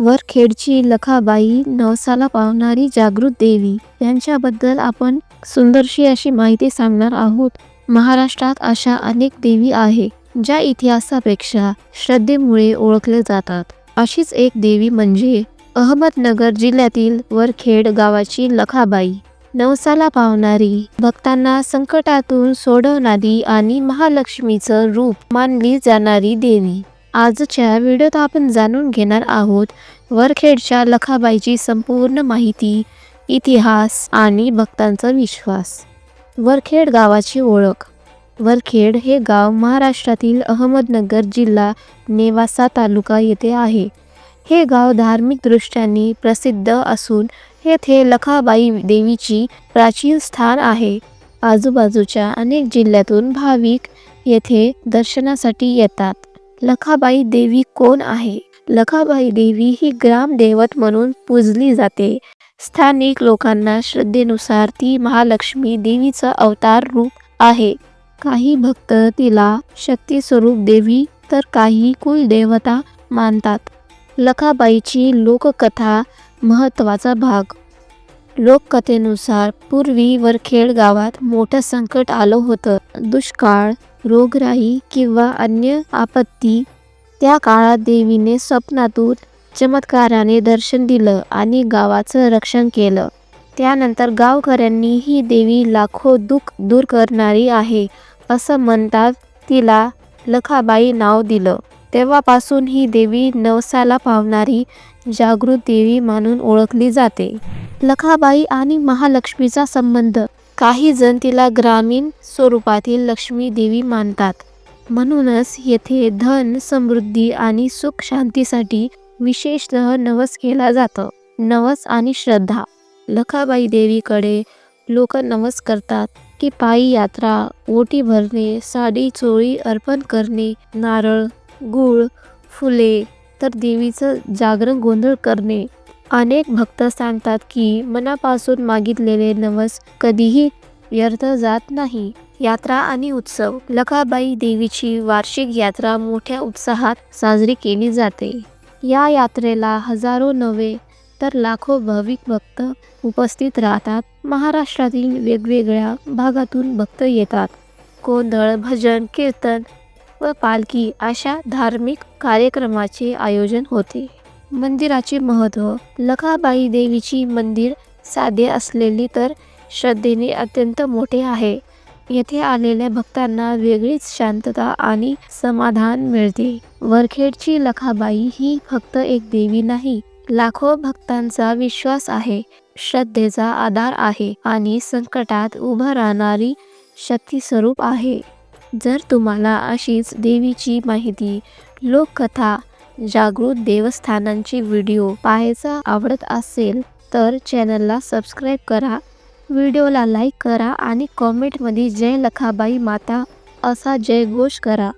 वरखेडची लखाबाई नवसाला पावणारी जागृत देवी. यांच्याबद्दल आपण सुंदरशी अशी माहिती सांगणार आहोत. महाराष्ट्रात अशा अनेक देवी आहे ज्या इतिहासापेक्षा श्रद्धेमुळे ओळखले जातात. अशीच एक देवी म्हणजे अहमदनगर जिल्ह्यातील वरखेड गावाची लखाबाई. नवसाला पावणारी भक्तांना संकटातून सोडवणारी आणि महालक्ष्मीचं रूप मानली जाणारी देवी. आजच्या व्हिडिओत आपण जाणून घेणार आहोत वरखेडच्या लखाबाईची संपूर्ण माहिती इतिहास आणि भक्तांचा विश्वास. वरखेड गावाची ओळख. वरखेड हे गाव महाराष्ट्रातील अहमदनगर जिल्हा नेवासा तालुका येथे आहे. हे गाव धार्मिक दृष्ट्याने प्रसिद्ध असून येथे लखाबाई देवीची प्राचीन स्थान आहे. आजूबाजूच्या अनेक जिल्ह्यातून भाविक येथे दर्शनासाठी येतात. लखाबाई देवी कोण आहे? लखाबाई देवी ही ग्रामदेवत म्हणून पूजली जाते. स्थानिक लोकांना श्रद्धेनुसार ती महालक्ष्मी देवीचं अवतार रूप आहे. काही भक्त तिला शक्ती स्वरूप देवी तर काही कुलदेवता मानतात. लखाबाईची लोककथा महत्त्वाचा भाग. लोककथेनुसार पूर्वी वरखेड गावात मोठं संकट आलं होतं. दुष्काळ रोगराई किंवा अन्य आपत्ती त्या काळात देवीने स्वप्नातून चमत्काराने दर्शन दिलं आणि गावाचं रक्षण केलं. त्यानंतर गावकऱ्यांनी ही देवी लाखो दुःख दूर करणारी आहे असं म्हणतात तिला लखाबाई नाव दिलं. तेव्हापासून ही देवी नवसाला पावणारी जागृत देवी म्हणून ओळखली जाते. लखाबाई आणि महालक्ष्मीचा संबंध काही जण तिला ग्रामीण स्वरूपातील लक्ष्मी देवी मानतात. म्हणूनच येथे धन समृद्धी आणि सुख शांतीसाठी विशेषतः नवस केला जातं. नवस आणि श्रद्धा. लखाबाई देवीकडे लोक नवस करतात की पायी यात्रा ओटी भरणे साडी चोळी अर्पण करणे नारळ गूळ फुले तर देवीचं जागरण गोंधळ करणे. अनेक भक्त सांगतात की मनापासून मागितलेले नवस कधीही व्यर्थ जात नाही. यात्रा आणि उत्सव. लखाबाई देवीची वार्षिक यात्रा मोठ्या उत्साहात साजरी केली जाते. या यात्रेला हजारो नव्हे तर लाखो भाविक भक्त उपस्थित राहतात. महाराष्ट्रातील वेगवेगळ्या भागातून भक्त येतात. गोंधळ भजन कीर्तन व पालखी अशा धार्मिक कार्यक्रमाचे आयोजन होते. मंदिराचे महत्त्व. लखाबाई देवीची मंदिर साधे असलेली तर श्रद्धेने अत्यंत मोठे आहे. येथे आलेल्या भक्तांना वेगळीच शांतता आणि समाधान मिळते. वरखेडची लखाबाई ही फक्त एक देवी नाही लाखो भक्तांचा विश्वास आहे श्रद्धेचा आधार आहे आणि संकटात उभं राहणारी शक्ती स्वरूप आहे. जर तुम्हाला अशीच देवीची माहिती लोककथा जागृत देवस्थानांची व्हिडिओ पाहायचा आवडत असेल तर चॅनलला सबस्क्राईब करा व्हिडिओला लाईक करा आणि कॉमेंटमध्ये जय लखाबाई माता असा जयघोष करा.